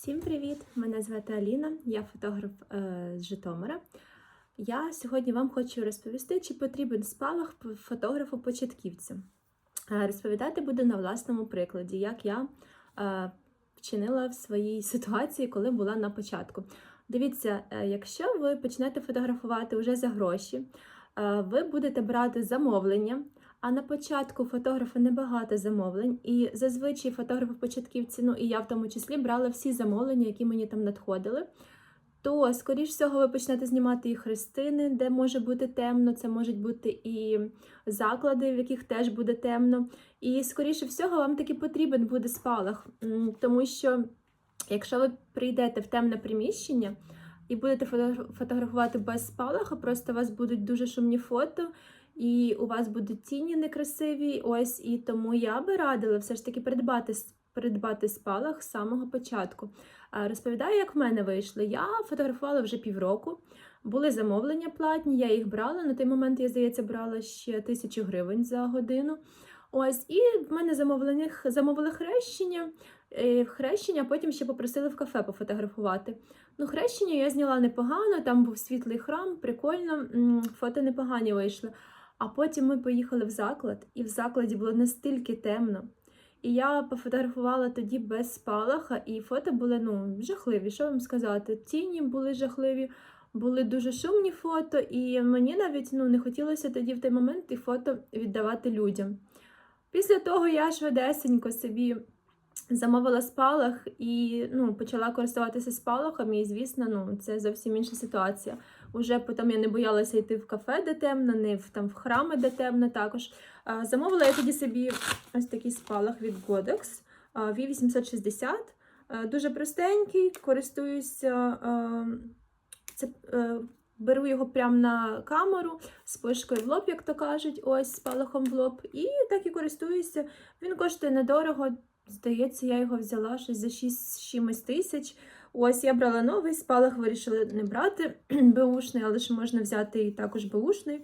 Всім привіт! Мене звати Аліна, я фотограф е, з Житомира. Я сьогодні вам хочу розповісти, чи потрібен спалах фотографу-початківцю. Е, Розповідати буду на власному прикладі, як я е, вчинила в своїй ситуації, коли була на початку. Дивіться, е, якщо ви почнете фотографувати вже за гроші, е, ви будете брати замовлення. А на початку фотографа небагато замовлень, і зазвичай фотографи-початківці, ну і я в тому числі брала всі замовлення, які мені там надходили. То, скоріш всього, ви почнете знімати і хрестини, де може бути темно, це можуть бути і заклади, в яких теж буде темно. І, скоріше всього, вам таки потрібен буде спалах, тому що якщо ви прийдете в темне приміщення і будете фото- фотографувати без спалаха, просто у вас будуть дуже шумні фото і у вас будуть тіні некрасиві. Ось і тому я би радила все ж таки придбати придбати спалах з самого початку. Розповідаю, як в мене вийшло. Я фотографувала вже півроку. Були замовлення платні, я їх брала. На той момент я, здається, брала ще тисячу гривень за годину. Ось, і в мене замовлення замовили хрещення. Е, Хрещення потім ще попросили в кафе пофотографувати. Ну, хрещення я зняла непогано, там був світлий храм, прикольно, фото непогані вийшли. А потім ми поїхали в заклад, і в закладі було настільки темно. І я пофотографувала тоді без спалаха, і фото були ну, жахливі. Що вам сказати? Тіні були жахливі, були дуже шумні фото, і мені навіть ну, не хотілося тоді в той момент і фото віддавати людям. Після того я швидесенько собі замовила спалах і ну, почала користуватися спалахом, і, звісно, ну, це зовсім інша ситуація. Уже потім я не боялася йти в кафе, де темно, не в, там, в храми, де темно також. Замовила я тоді собі ось такий спалах від Godox а, V860. Дуже простенький, користуюся. Це, е, беру його прямо на камеру з пишкою в лоб, як то кажуть, ось з палахом в лоб, і так і користуюся. Він коштує недорого. Здається, я його взяла щось за 6 чимось тисяч. Ось я брала новий спалах, вирішила не брати беушний, але ж можна взяти і також беушний.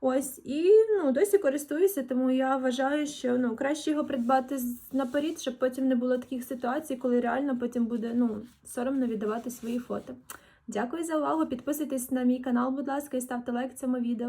Ось, і ну, досі користуюся, тому я вважаю, що ну, краще його придбати наперед, щоб потім не було таких ситуацій, коли реально потім буде ну, соромно віддавати свої фото. Дякую за увагу. Підписуйтесь на мій канал, будь ласка, і ставте лайк цьому відео.